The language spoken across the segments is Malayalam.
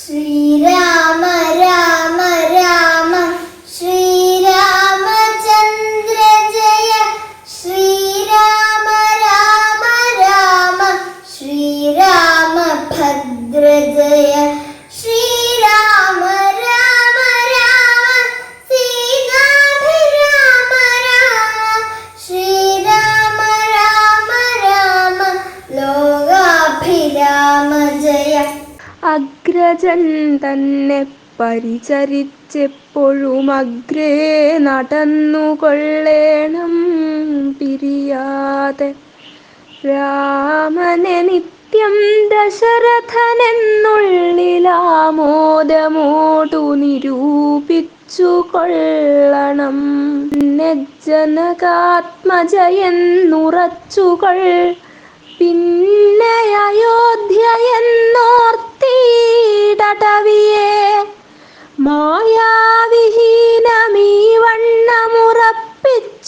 ശ്രീരാമ രാമ രാമ ശ്രീരാമചന്ദ്ര ജയ ശ്രീരാമ രാമ രാമ ശ്രീരാമ ഭദ്ര ജയ ശ്രീരാമ രാമ രാമ സീതാഭിരാമ രാമ ശ്രീരാമ രാമ രാമ ലോകാഭിരാമ ജയ. അഗ്രജൻ തന്നെ പരിചരിച്ചെപ്പോഴും അഗ്രേ നടന്നു കൊള്ളേണം പിരിയാതെ. രാമനെ നിത്യം ദശരഥനെന്നുള്ളിലാമോദമോടു നിരൂപിച്ചു കൊള്ളണം. ജനകാത്മജയെന്നുറച്ചുകൾ പിന്നെ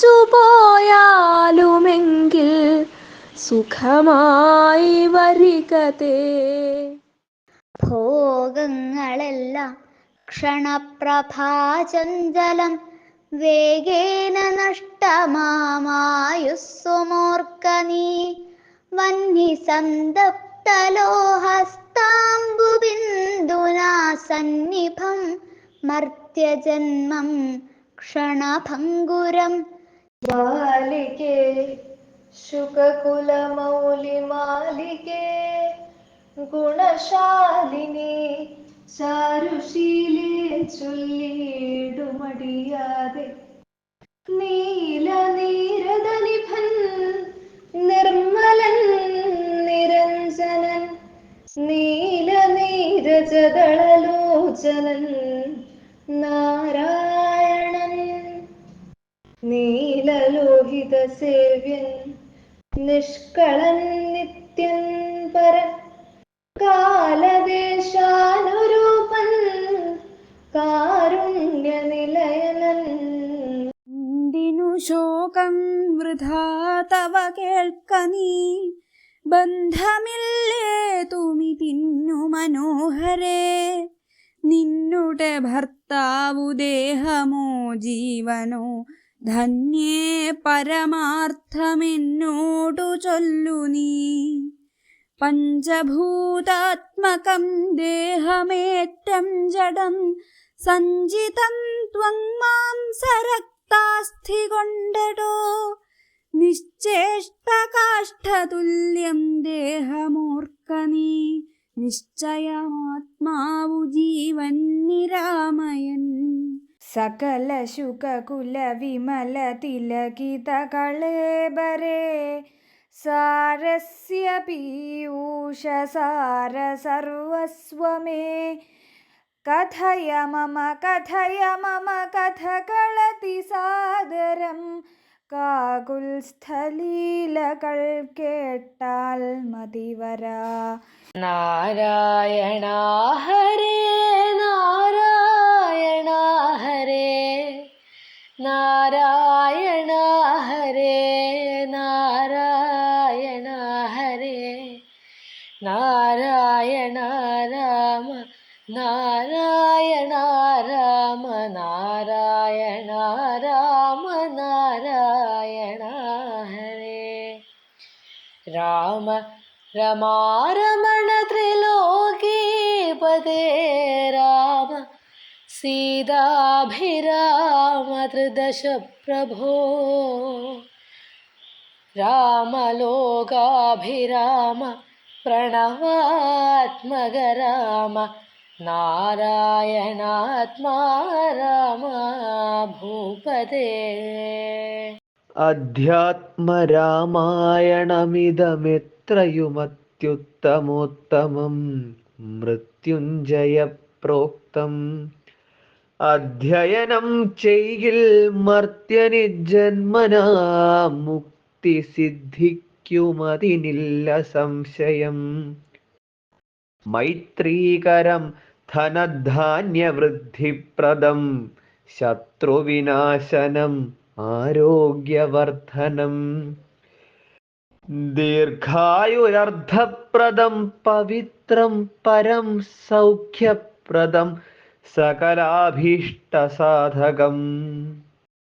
വണ്ണമുറപ്പിച്ചു പോയാലുമെങ്കിൽ സുഖമായി വരികതേ. ഭോഗങ്ങളെല്ലാം ക്ഷണപ്രഭാചഞ്ചലം വേഗേന നഷ്ടമാമായുസ്സുമോർക്ക നീ വന്നി സന്തപ്തലോഹസ്താംബുബിന്ദുനാ സന്നിഭം മർത്യജന്മം ക്ഷണഭംഗുരം ബാലികേ ശുകകുലമൗലിമാലികേ ഗുണശാലിനി ചാരുശീലേ ചൊല്ലിടുമടിയാതെ നീലനീരദനിഭൻ നിർമ്മലൻ നിരഞ്ജനൻ നീലനീരജദളലോചനൻ നാരായണൻ നീലലോഹിത സേവ്യൻ നിഷ്കളൻ നിത്യൻ പരൻ കാലദേശാനുരൂപൻ കാരുണ്യനിലയനൻ. ശോകം വൃഥാ തവ കേൾക്ക ബന്ധമില്ലേ തുമി തിന്നു മനോഹരേ. നിന്നുടെ ഭർത്താവു ദേഹമോ ജീവനോ ധന്യേ പരമാർത്ഥമെന്നോടു ചൊല്ലു നീ. പഞ്ചഭൂതാത്മകം ദേഹമേറ്റം ജഡം സഞ്ചിതം ത്വം മാംസരക്താസ്ഥി കൊണ്ടടോ. നിശ്ചേഷ്ടകാഷ്ഠതുല്യം ദേഹമോർക്കനീ നിശ്ചയമാത്മാവു ജീവൻ സകല ശുകകുല വിമല തിലകിത കളേബരേ സാരസ്യ പീയൂഷ സാര സർവസ്വമേ. കഥയ മമ കഥയ മമ കഥകളതി സാദരം. കാകുൽസ്ഥലീലകൾ കേട്ടാൽ മതിവരാ. നാരായണ നാരായണ രാമ നാരായണ രാമ നാരായണ രാമ നാരായണ ഹരേ. രാമ രമാരമണ ത്രിലോകീപദേ രാമ സീതാഭിരാമ ത്രിദശ പ്രഭോ രാമലോകാഭിരാമ പ്രണവാത്മക രാമ നാരായണാത്മാ രാമ ഭൂപദേ അധ്യാത്മരാമായണമിതമെത്രയുമത്യുത്തമോത്തമം മൃത്യുഞ്ജയപ്രോക്തം. അധ്യയനം ചെയ്യിൽ മർത്യനി ജന്മനാ മുക്തി സിദ്ധിക്കുമതിനില്ല സംശയം. മൈത്രീകരം ധനധാന്യവൃദ്ധിപ്രദം ശത്രുവിനാശനം ആരോഗ്യവർദ്ധനം. ദീർഘായുരർദ്ധപ്രദം പവിത്രം പരം സൗഖ്യപ്രദം സകലാഭീഷ്ടസാധകം.